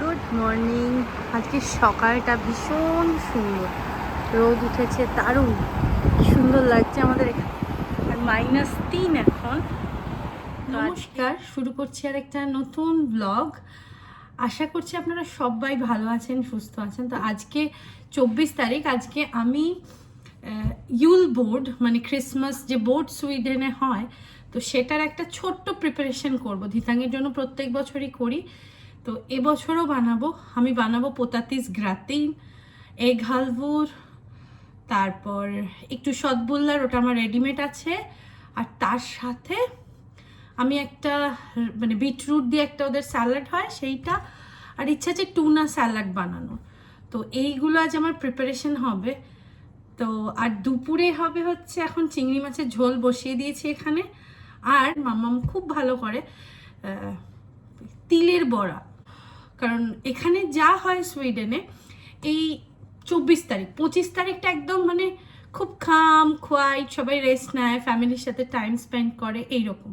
Good morning. আজকে সকালটা ভীষণ সুন্দর। রোদ উঠেছে দারুণ। সুন্দর লাগছে আমাদের এখানে। আর মাইনাস তিন এখন। নমস্কার। শুরু করছি আর একটা নতুন ব্লগ আশা করছি আপনারা সবাই ভালো আছেন সুস্থ আছেন। তো আজকে চব্বিশ তারিখ আজকে আমি ইউল বোর্ড মানে ক্রিসমাস যে বোর্ড সুইডেনে হয় তো সেটার একটা ছোট্ট প্রিপারেশন করব। ধিতাঙ্গের জন্য প্রত্যেক বছরই করি। তো এবছরও বানাবো। আমি বানাবো পোতাতিস গ্রাতিন এগ হালভুর তারপর একটু সদবুল্লার ওটা আমার রেডিমেড আছে। আর তার সাথে আমি একটা মানে বিটরুট দিয়ে একটা ওদের স্যালাড হয়, সেইটা। আর ইচ্ছা আছে টুনা স্যালাড বানানো তো এইগুলো আজ আমার প্রিপারেশন হবে। তো আর দুপুরে হবে হচ্ছে এখন চিংড়ি মাছের ঝোল বসিয়ে দিয়েছি এখানে। আর মামাম খুব ভালো করে তিলের বড়া। কারণ এখানে যা হয় সুইডেনে, এই চব্বিশ তারিখ, পঁচিশ তারিখটা একদম মানে খুব খাম খোয়াইট সবাই রেস্ট নেয় ফ্যামিলির সাথে টাইম স্পেন্ড করে, এইরকম।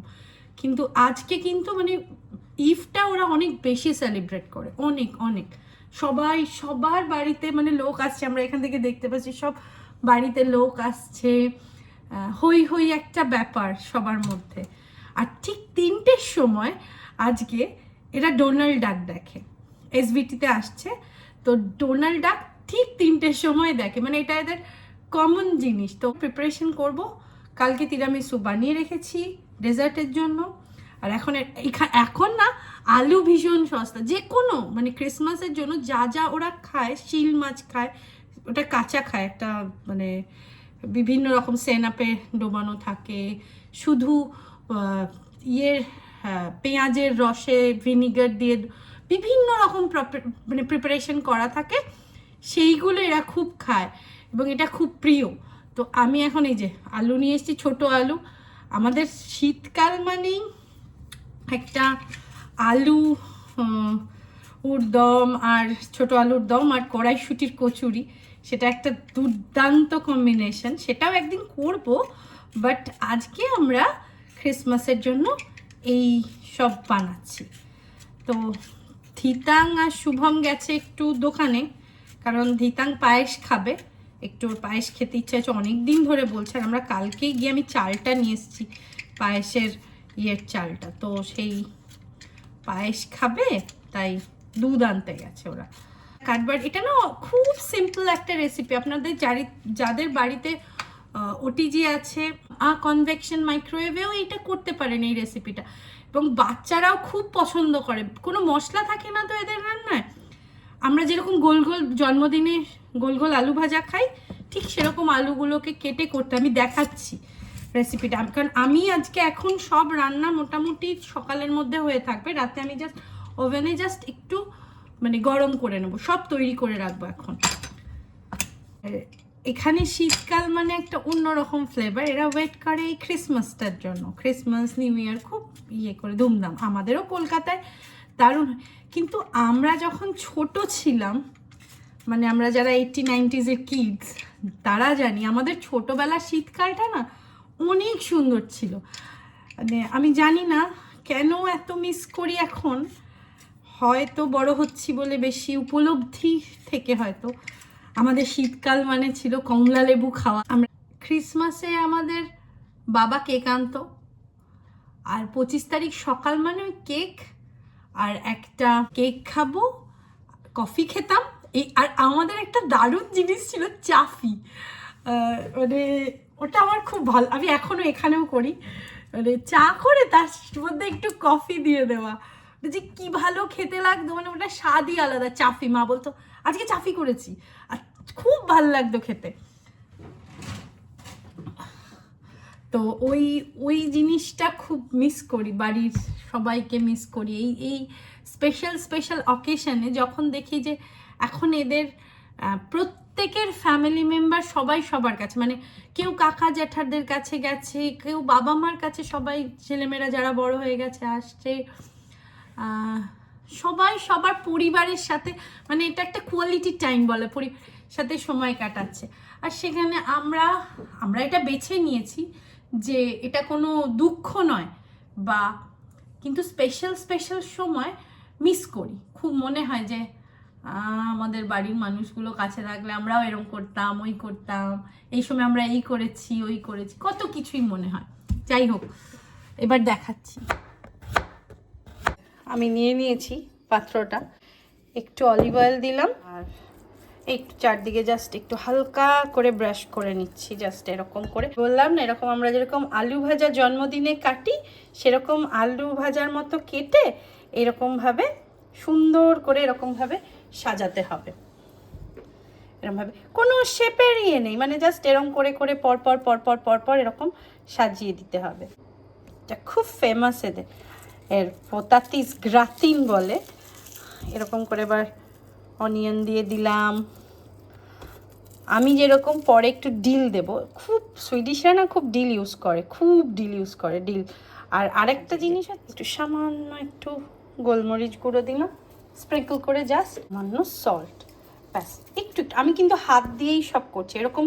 কিন্তু আজকে কিন্তু মানে ইফটা ওরা অনেক বেশি সেলিব্রেট করে, অনেক অনেক। সবাই, সবার বাড়িতে মানে লোক আসছে, আমরা এখান থেকে দেখতে পাচ্ছি, সব বাড়িতে লোক আসছে। হই হই একটা ব্যাপার সবার মধ্যে। আর ঠিক তিনটের সময় আজকে এরা ডোনাল্ড ডাক দেখে। এসবিটিতে আসছে। তো ডোনাল্ড ডাক ঠিক তিনটের সময় দেখে। মানে এটা এদের কমন জিনিস। তো প্রিপারেশন করব। কালকে তিরামিসু বানিয়ে রেখেছি ডেজার্টের জন্য। আর এখন এখন না আলু ভীষণ সস্তা। যে কোনো মানে ক্রিসমাসের জন্য যা যা ওরা খায় শিল মাছ খায় ওটা কাঁচা খায়। একটা মানে বিভিন্ন রকম সেনাপে ডোবানো থাকে। শুধু ইয়ের হ্যাঁ, পেঁয়াজের রসে ভিনিগার দিয়ে বিভিন্ন রকম মানে প্রিপারেশন করা থাকে, সেইগুলো এরা খুব খায় এবং এটা খুব প্রিয়। তো আমি এখন এই যে আলু নিয়ে এসেছি, ছোটো আলু। আমাদের শীতকাল মানেই একটা আলু উর দম আর ছোট আলুর দম আর কড়াইশুটির কচুরি। সেটা একটা দুর্দান্ত কম্বিনেশন সেটাও একদিন করব বাট আজকে আমরা ক্রিসমাসের জন্য এই সব বানাচ্ছি। তো ধিতাং আর শুভম গেছে একটু দোকানে, কারণ ধিতাং পায়েস খাবে। একটু পায়েস খেতে ইচ্ছা হচ্ছে অনেক দিন ধরে বলছে, আর আমরা কালকেই গিয়ে আমি চালটা নিয়ে এসেছি, পায়েসের ইয়ের চালটা। তো সেই পায়েস খাবে, তাই দুধ আনতে গেছে ওরা। কাঠবার এটা না খুব সিম্পল একটা রেসিপি আপনাদের যাদের বাড়িতে ওটিজি আছে আ কনভেকশন মাইক্রোওয়েভেও এটা করতে পারেন এই রেসিপিটা এবং বাচ্চারাও খুব পছন্দ করে। কোনো মশলা থাকে না তো এদের রান্নায়? আমরা যেরকম গোল গোল জন্মদিনে গোল গোল আলু ভাজা খাই, ঠিক সেরকম আলুগুলোকে কেটে করতে আমি দেখাচ্ছি রেসিপিটা কারণ আমি আজকে এখন সব রান্না মোটামুটি সকালের মধ্যে হয়ে থাকবে। রাতে আমি জাস্ট ওভেনে জাস্ট একটু মানে গরম করে নেব। সব তৈরি করে রাখব এখন। এখানে শীতকাল মানে একটা অন্যরকম ফ্লেভার এরা ওয়েট করে এই ক্রিসমাসটার জন্য। ক্রিসমাস নিউ ইয়ার খুব ইয়ে করে, ধুমধাম। আমাদেরও কলকাতায় দারুণ কিন্তু আমরা যখন ছোট ছিলাম মানে আমরা যারা এইটটি নাইনটিজের কিডস তারা জানি আমাদের ছোটবেলার শীতকালটা না অনেক সুন্দর ছিল। মানে আমি জানি না কেন এত মিস করি এখন। হয়তো বড় হচ্ছি বলে বেশি উপলব্ধি থেকে হয়তো আমাদের শীতকাল মানে ছিল কমলা লেবু খাওয়া। আমরা ক্রিসমাসে আমাদের বাবা কেক আনতো। আর পঁচিশ তারিখ সকাল মানে ওই কেক আর একটা কেক খাব কফি খেতাম। এই আর আমাদের একটা দারুণ জিনিস ছিল চাফি। মানে ওটা আমার খুব ভালো, আমি এখনও এখানেও করি। মানে চা করে তার মধ্যে একটু কফি দিয়ে দেওয়া। যে কি ভালো খেতে লাগতো মানে ওটা স্বাদই আলাদা, চাফি। মা বলতো, আজকে চাফি করেছি। খুব ভালো লাগতো খেতে। তো ওই ওই জিনিসটা খুব মিস করি, বাড়ির সবাইকে মিস করি। এই এই স্পেশাল স্পেশাল অকেশনে যখন দেখি যে এখন এদের প্রত্যেকের ফ্যামিলি মেম্বার সবাই সবার কাছে মানে কেউ কাকা জ্যাঠারদের কাছে গেছে, কেউ বাবা মার কাছে সবাই, ছেলেমেয়েরা যারা বড় হয়ে গেছে, আসছে। সবাই সবার পরিবারের সাথে মানে এটা একটা কোয়ালিটি টাইম বলে সাথে সময় কাটাচ্ছে। আর সেখানে আমরা আমরা এটা বেছে নিয়েছি যে এটা কোনো দুঃখ নয় বা কিন্তু স্পেশাল স্পেশাল সময় মিস করি। খুব মনে হয় যে আমাদের বাড়ির মানুষগুলো কাছে থাকলে আমরাও এরকম করতাম, ওই করতাম, এই সময় আমরা এই করেছি, ওই করেছি, কত কিছুই মনে হয়। যাই হোক, এবার দেখাচ্ছি। আমি নিয়ে নিয়েছি পাত্রটা। একটু অলিভ অয়েল দিলাম। আর একটু চারদিকে জাস্ট একটু হালকা করে ব্রাশ করে নিচ্ছি জাস্ট এরকম করে। বললাম না, এরকম আমরা যেরকম আলু ভাজা জন্মদিনে কাটি, সেরকম আলু ভাজার মতো কেটে এরকমভাবে সুন্দর করে এরকমভাবে সাজাতে হবে। এরকমভাবে কোনো শেপের ইয়ে নেই মানে জাস্ট এরকম করে করে, পর পর পর পর পর পর এরকম সাজিয়ে দিতে হবে। এটা খুব ফেমাস এদের। এর পোতাতিস গ্রাতিন বলে। এরকম করে এবার অনিয়ন দিয়ে দিলাম। আমি যেরকম পরে একটু ডিল দেব, খুব সুইডিশরা না খুব ডিল ইউজ করে, খুব ডিল ইউজ করে ডিল আর আরেকটা জিনিস একটু সামান্য একটু গোলমরিচ গুঁড়ো দিলাম স্প্রিঙ্কল করে জাস্ট সামান্য সল্ট ব্যাস। একটু। আমি কিন্তু হাত দিয়েই সব করছি, এরকম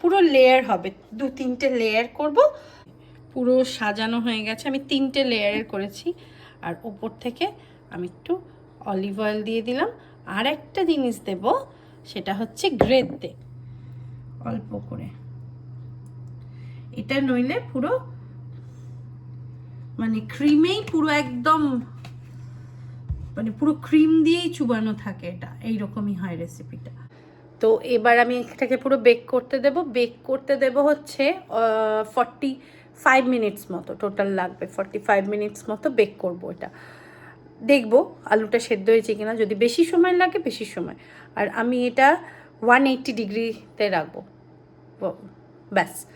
পুরো লেয়ার হবে, দু তিনটে লেয়ার করব। পুরো সাজানো হয়ে গেছে, আমি তিনটে লেয়ারের করেছি। আর উপর থেকে আমি একটু অলিভ অয়েল দিয়ে দিলাম। আর একটা জিনিস দেব, সেটা হচ্ছে গ্রেড দে। অল্প করে। এটা নইলে পুরো মানে ক্রিমেই পুরো একদম মানে পুরো ক্রিম দিয়েই চুবানো থাকে এটা। এইরকমই হয় রেসিপিটা। তো এবার আমি এটাকে পুরো বেক করতে দেব। বেক করতে দেব হচ্ছে ফর্টি ফাইভ মিনিটস মতো। টোটাল লাগবে ফর্টি ফাইভ মিনিটস মতো বেক করব এটা। দেখব আলুটা সেদ্ধ হয়েছে কিনা। যদি বেশি সময় লাগে, বেশি সময়। আর আমি এটা ওয়ান এইট্টি ডিগ্রিতে রাখব। ব্যাস।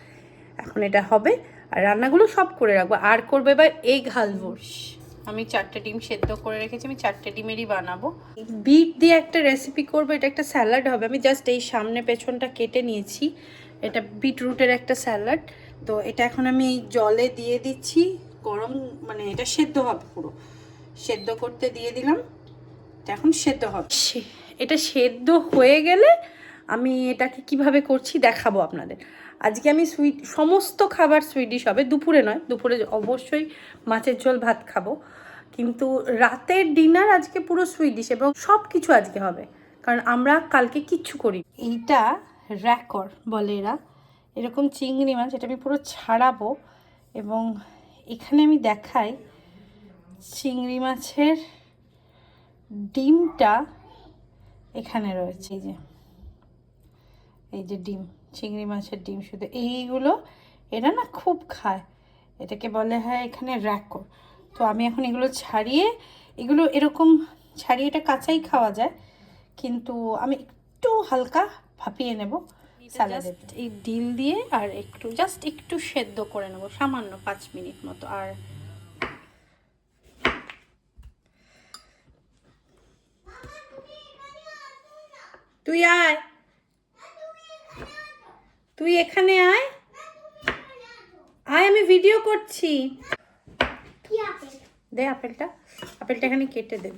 এখন এটা হবে। আর রান্নাগুলো সব করে রাখব। আর করবে এবার এগ হালভোস আমি চারটে ডিম সেদ্ধ করে রেখেছি। আমি চারটে ডিমেরই বানাবো। বিট দিয়ে একটা রেসিপি করব। এটা একটা স্যালাড হবে। আমি জাস্ট এই সামনে পেছনটা কেটে নিয়েছি। এটা বিটরুটের একটা স্যালাড তো এটা এখন আমি জলে দিয়ে দিচ্ছি। গরম মানে এটা সেদ্ধ হবে পুরো। সেদ্ধ করতে দিয়ে দিলাম। এখন সেদ্ধ হবে। সে- এটা সেদ্ধ হয়ে গেলে আমি এটাকে কীভাবে করছি দেখাবো আপনাদের। আজকে আমি সুইট সমস্ত খাবার সুইডিশ হবে দুপুরে নয় দুপুরে অবশ্যই মাছের ঝোল ভাত খাব। কিন্তু রাতের ডিনার আজকে পুরো সুইডিশ এবং সব কিছু আজকে হবে। কারণ আমরা কালকে কিচ্ছু করি। এইটা র্যাকর বলে এরা। এরকম চিংড়ি মাছ এটা আমি পুরো ছাড়াবো এবং এখানে আমি দেখাই চিংড়ি মাছের ডিমটা এখানে রয়েছে। এই যে এই যে ডিম চিংড়ি মাছের ডিম শুধু এইগুলো এরা না খুব খায়। এটাকে বলে হয় এখানে র্যাকো। তো আমি এখন এগুলো ছাড়িয়ে এগুলো এরকম ছাড়িয়ে এটা কাঁচাই খাওয়া যায় কিন্তু আমি একটু হালকা ভাপিয়ে নেব স্যালাডে এই ডিল দিয়ে আর একটু জাস্ট একটু সেদ্ধ করে নেব সামান্য পাঁচ মিনিট মতো। আর তুই আয়। তুই এখানে আয়। আয় আমি ভিডিও করছি। দে আপেলটা। আপেলটা এখানে কেটে দে।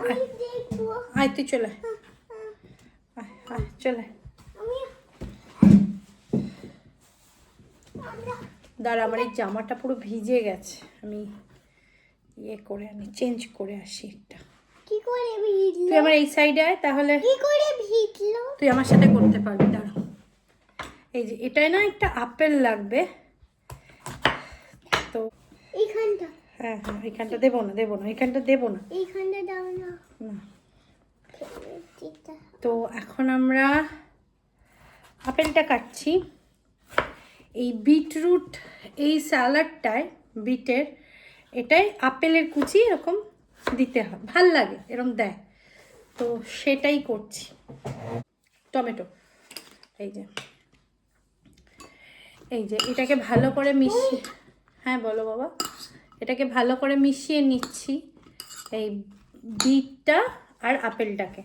আমি দেখব। আয় তুই চলে আয়। চলে আমি দাঁড়া আমার এই জামাটা পুরো ভিজে গেছে। আমি ইয়ে করে আনি চেঞ্জ করে আসি একটা। করে ভিজলো? তুই আমার এই সাইডে আয় তাহলে কি করে ভিজলো? তুই আমার সাথে করতে পারবি দাঁড়া। এই যে এটাই না একটা আপেল লাগবে। তো এইখানটা। হ্যাঁ হ্যাঁ এখানটা দেবো না দেবো না এখানটা দেবো না। এইখানটা দাও না। না। তো এখন আমরা আপেলটা কাটছি। এই বিটরুট এই স্যালাডটায় বিটের এটাই আপেলের কুচি এরকম দিতে হয়। ভালো লাগে এরকম দেয়। তো সেটাই করছি। টমেটো, এই যে। এই যে, এটাকে ভালো করে মিশিয়ে হ্যাঁ বলো বাবা। এটাকে ভালো করে মিশিয়ে নিচ্ছি এই বিটটা আর আপেলটাকে।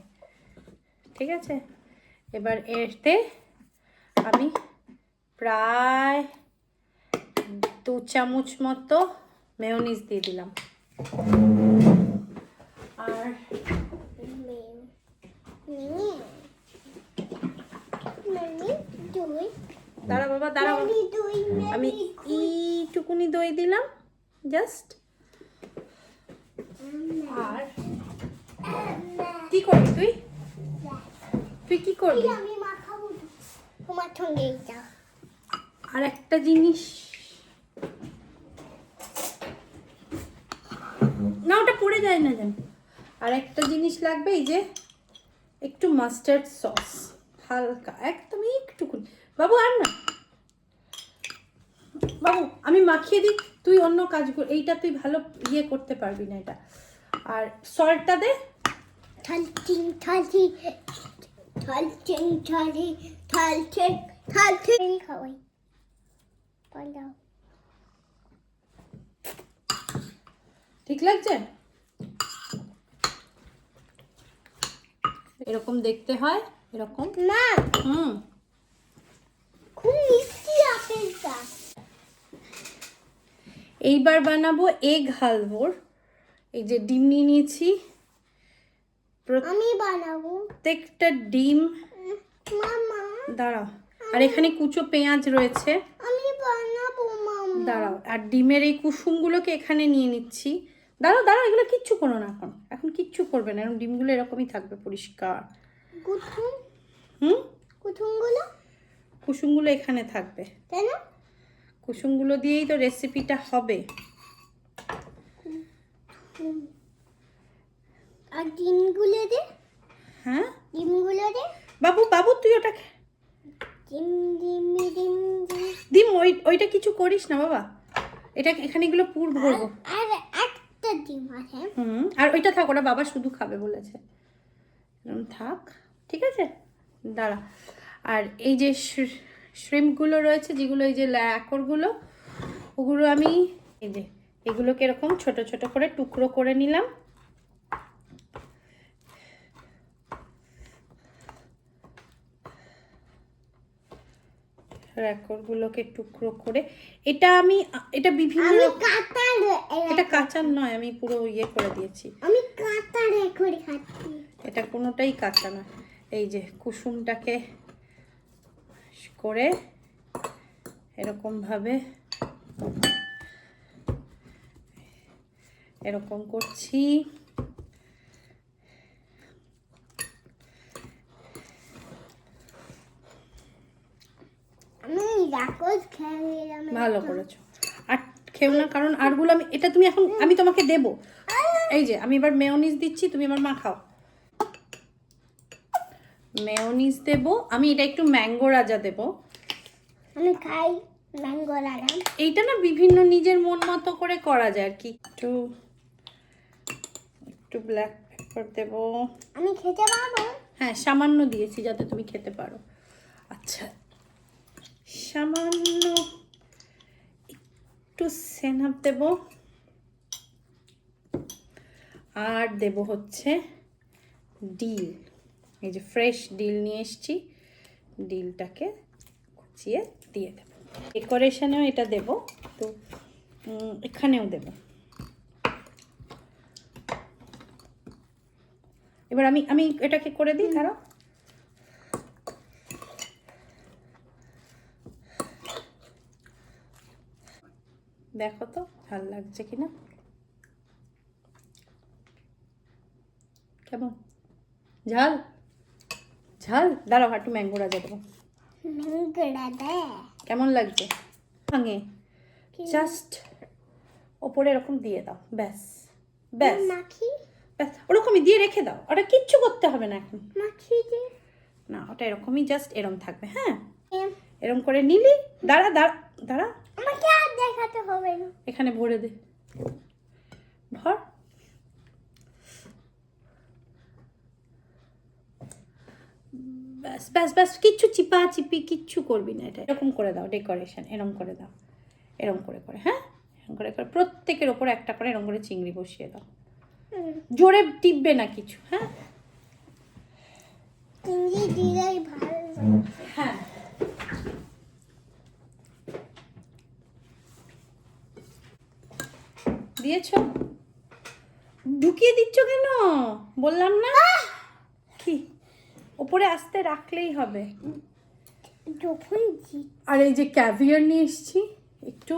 ঠিক আছে? এবার এতে আমি প্রায় দু চামচ মতো মেয়োনিজ দিয়ে দিলাম। আর দাঁড়া বাবা, দাঁড়া আমি এইটুকুনি দই দিলাম জাস্ট আর কি করবি তুই? তুই কি করবি? আমি মাখাবো তোমার সঙ্গে এইটা আর একটা জিনিস। না, ওটা পড়ে যায় না যেন। আর একটা জিনিস লাগবে এই যে একটু মাস্টার্ড সস হালকা একদম একটুকুনি। বাবু আর না। বাবু আমি মাখিয়ে দিই তুই অন্য কাজগুলো এইটা তুই ভালো ইয়ে করতে পারবি না এটা। আর সল্টটা দে। থালচিং থালি থালচিং থালি থালচিং থালচিং। খাওয়াই। ঠিক লাগছে? এরকম দেখতে হয়? এরকম? মা হুম। খুব মিষ্টি আপেলটা। এইবার বানাবো এগ হালভোর। এই যে ডিম নিয়ে নিয়েছি। আমি বানাবো। প্রত্যেকটা ডিম। মামা। দাঁড়াও। আর এখানে কুচো পেঁয়াজ রয়েছে। আমি বানাবো মামা। দাঁড়াও। আর ডিমের এই কুসুমগুলোকে এখানে নিয়ে নিচ্ছি। দাঁড়াও দাঁড়াও এগুলো কিচ্ছু করো না এখন। এখন কিচ্ছু করবে না এরকম ডিমগুলো এরকমই থাকবে পরিষ্কার। হুম? কুথুমগুলো কুসুমগুলো এখানে থাকবে। তাই না কুসুমগুলো দিয়েই তো রেসিপিটা হবে। আর ডিমগুলো দে। হ্যাঁ? ডিমগুলো দে। বাবু বাবু তুই ওটাকে ডিম ডিম ডিম ডিম। ওই ওইটা কিছু করিস না বাবা। এটা এখানে এগুলো পুর ভরবো। আর একটা ডিম আছে। হুম, আর ওইটা থাক, ওটা বাবা শুধু খাবে বলেছে। এরকম থাক, ঠিক আছে? দাঁড়া। আর এই যে শ্রিমগুলো রয়েছে, যেগুলো এই যে ল্যাকরগুলো ওগুলো আমি এই যে, এগুলোকে এরকম ছোট ছোট করে টুকরো করে নিলাম। র্যাকরগুলোকে টুকরো করে। এটা আমি এটা বিভিন্ন এটা কাঁচা নয় আমি পুরো ইয়ে করে দিয়েছি। আমি কাটা রেখে খাচ্ছি। এটা কোনোটাই কাঁচা না। এই যে কুসুমটাকে করে এরকম ভাবে এরকম করছি আমি রাকজ খেয়ে নিলাম ভালো করেছ। আর খেও না কারণ আরগুলো আমি এটা তুমি এখন আমি তোমাকে দেব। এই যে আমি এবার মেয়োনিজ দিচ্ছি তুমি এবার মাখাও মেয়োনিজ দেব। আমি এটা একটু ম্যাঙ্গো রাজা দেবো। আমি খাই ম্যাঙ্গো লাগাম এইটা না বিভিন্ন নিজের মন মতো করে করা যায় আর কি। একটু একটু ব্ল্যাক পেপার দেব। আমি খেতে পারব? হ্যাঁ সামান্য দিয়েছি যাতে তুমি খেতে পারো। আচ্ছা। সামান্য একটু সেনাপ দেব। আর দেব হচ্ছে ডিল। এই যে ফ্রেশ ডিল নিয়ে এসেছি ডিলটাকে কুচিয়ে দিয়ে দেবো। ডেকোরেশনেও এটা দেব তো এখানেও দেব। এবার আমি আমি এটাকে করে দিই তারা দেখো তো ভালো লাগছে কিনা? কেমন? ঝাল? ঝাল? দাঁড়াও একটু ম্যাঙ্গো রাজা দেবো। কেমন লাগছে? ভাঙে। জাস্ট ওপরে এরকম দিয়ে দাও ব্যাস। ব্যাস। ব্যাস ওরকমই দিয়ে রেখে দাও ওটা কিচ্ছু করতে হবে না এখন। না ওটা এরকমই জাস্ট এরম থাকবে হ্যাঁ? এরম করে নিলি দাঁড়া দাঁড়া দাঁড়া। দেখাতে হবে না। এখানে ভরে দে। ভর ব্যাস ব্যাস ব্যাস কিচ্ছু চিপা চিপি কিচ্ছু করবি না এটা। এরকম করে দাও ডেকোরেশন এরম করে দাও এরম করে করে হ্যাঁ? এরম করে করে প্রত্যেকের ওপর একটা করে এরম করে চিংড়ি বসিয়ে দাও। জোরে টিপবে না কিছু হ্যাঁ? চিংড়ি দিলেই ভালো। হ্যাঁ। দিয়েছ? ঢুকিয়ে দিচ্ছ কেন? বললাম না। কি? ওপরে আসতে রাখলেই হবে। আর এই যে ক্যাভিয়ার নিয়ে এসেছি একটু।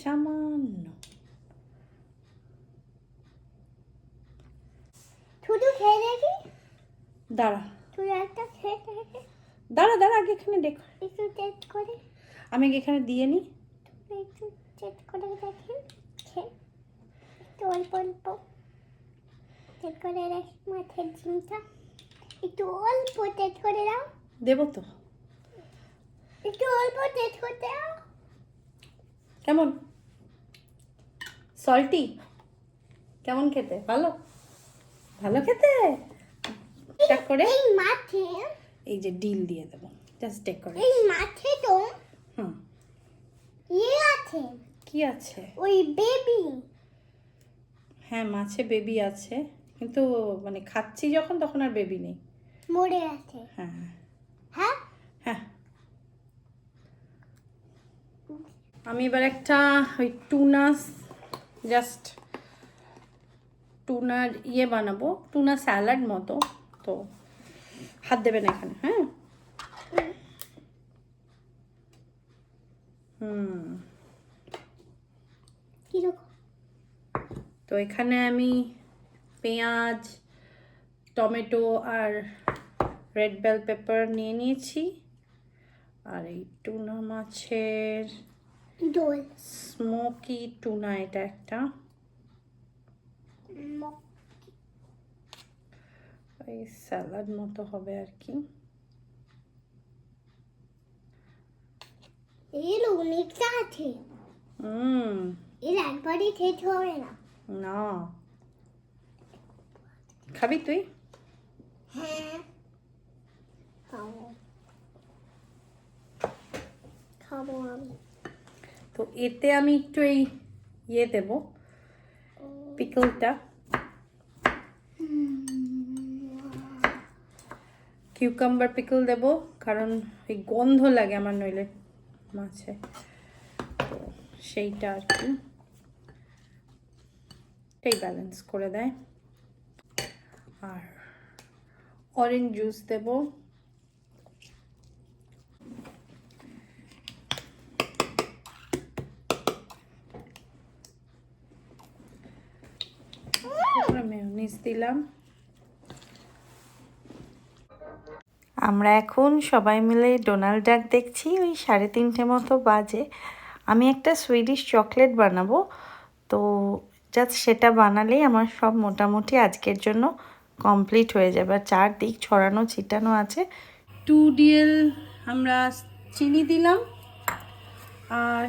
সামান্য। শুধু খেয়ে দেখি? দাঁড়া। তুই একটা খেয়ে দেখি। দাঁড়া দাঁড়া আগে এখানে দেখ। একটু টেস্ট করে। আমি এখানে দিয়ে নিই একটু টেস্ট করে দেখি। একটু অল্প অল্প। টেস্ট করে রাখ মাথার জিমটা। একটু অল্প টেস্ট করে দাও। দেবো তো। একটু অল্প টেস্ট করতে দাও। কেমন? সল্টি কেমন খেতে? ভালো? ভালো খেতে? চেক করে। এই মাঠে এই যে ডিল দিয়ে দেবো। জাস্ট টেক করে এই মাঠে তো হুম। ইয়ে আছে। কি আছে? ওই বেবি। হ্যাঁ মাছে বেবি আছে। কিন্তু মানে খাচ্ছি যখন তখন আর বেবি নেই। মরে আছে। হ্যাঁ। হ্যাঁ? হ্যাঁ। আমি এবার একটা ওই টুনা জাস্ট টুনার ইয়ে বানাবো। টুনা স্যালাড মতো। তো হাত দেবেন এখানে হ্যাঁ? হুম। তো এখানে আমি পেঁয়াজ টমেটো আর রেড বেল পেপার নিয়ে নিয়েছি। আর এই টুনা মাছের স্মোকি টুনা এটা একটা। এই স্যালাড মতো হবে আর কি। এর অনেকটা আছে। হুম। এর একবারই খেতে হবে না। না। খাবি তুই? হ্যাঁ। খাব। খাব আমি। তো এতে আমি একটু এই ইয়ে দেবো পিকলটা। কিউকাম্বার পিকল দেব, কারণ এই গন্ধ লাগে আমার নইলে মাছে। সেইটা আর কি। এটাই ব্যালেন্স করে দেয়। আর অরেঞ্জ জুস দেব। মেয়নিজ দিলাম। আমরা এখন সবাই মিলে ডোনাল্ড ডাক দেখছি, ওই সাড়ে তিনটে মতো বাজে। আমি একটা সুইডিশ চকলেট বানাবো। তো জাস্ট সেটা বানালেই আমার সব মোটামুটি আজকের জন্য কমপ্লিট হয়ে যাবে। আর চারদিক ছড়ানো, ছিটানো আছে। টু ডিএল আমরা চিনি দিলাম। আর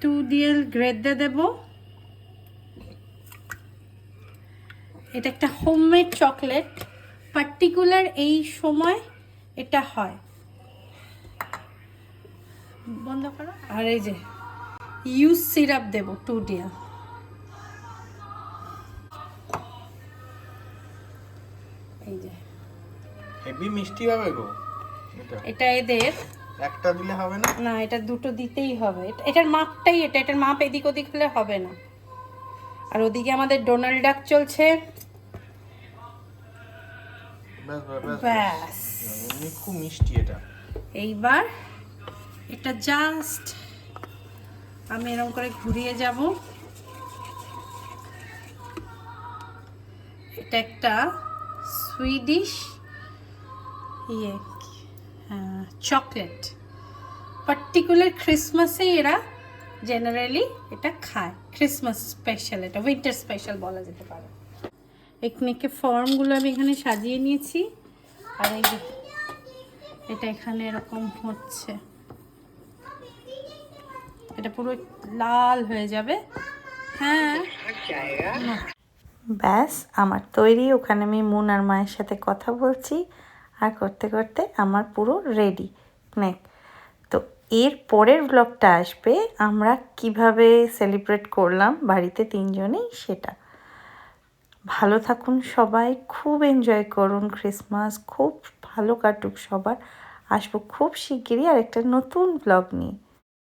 টু ডিএল গ্রেডে দেব। এটা একটা হোমমেড চকলেট পার্টিকুলার এই সময় এটা হয়। বন্ধ করো। আর এই যে ইউজ সিরাপ দেব টু ডিএল এই যে। হেভি মিষ্টি হবে গো এটা। এদের। একটা দিলে হবে না? না এটা দুটো দিতেই হবে। এটার মাপটাই এটা এটার মাপ এদিক ওদিক হলে হবে না। আর ওদিকে আমাদের ডোনাল্ড ডাক চলছে ব্যাস খুব মিষ্টি এটা। এইবার এটা জাস্ট আমি এরকম করে ঘুরিয়ে যাব। এটা একটা সুইডিশ ইয়ে চকলেট। পার্টিকুলার ক্রিসমাসে এরা জেনারেলি এটা খায়। ক্রিসমাস স্পেশাল এটা উইন্টার স্পেশাল বলা যেতে পারে। পিকনিকে ফর্মগুলো আমি এখানে সাজিয়ে নিয়েছি। আর এই এটা এখানে এরকম হচ্ছে। এটা পুরো লাল হয়ে যাবে। হ্যাঁ। ব্যাস, আমার তৈরি। ওখানে আমি মুন আর মায়ের সাথে কথা বলছি। আর করতে করতে আমার পুরো রেডি স্ন্যাক তো এর পরের ব্লগটা আসবে। আমরা কীভাবে সেলিব্রেট করলাম বাড়িতে তিনজনেই সেটা। ভালো থাকুন সবাই, খুব এনজয় করুন ক্রিসমাস খুব ভালো কাটুক সবার। আসব খুব শিগগিরই আর একটা নতুন ব্লগ নিয়ে।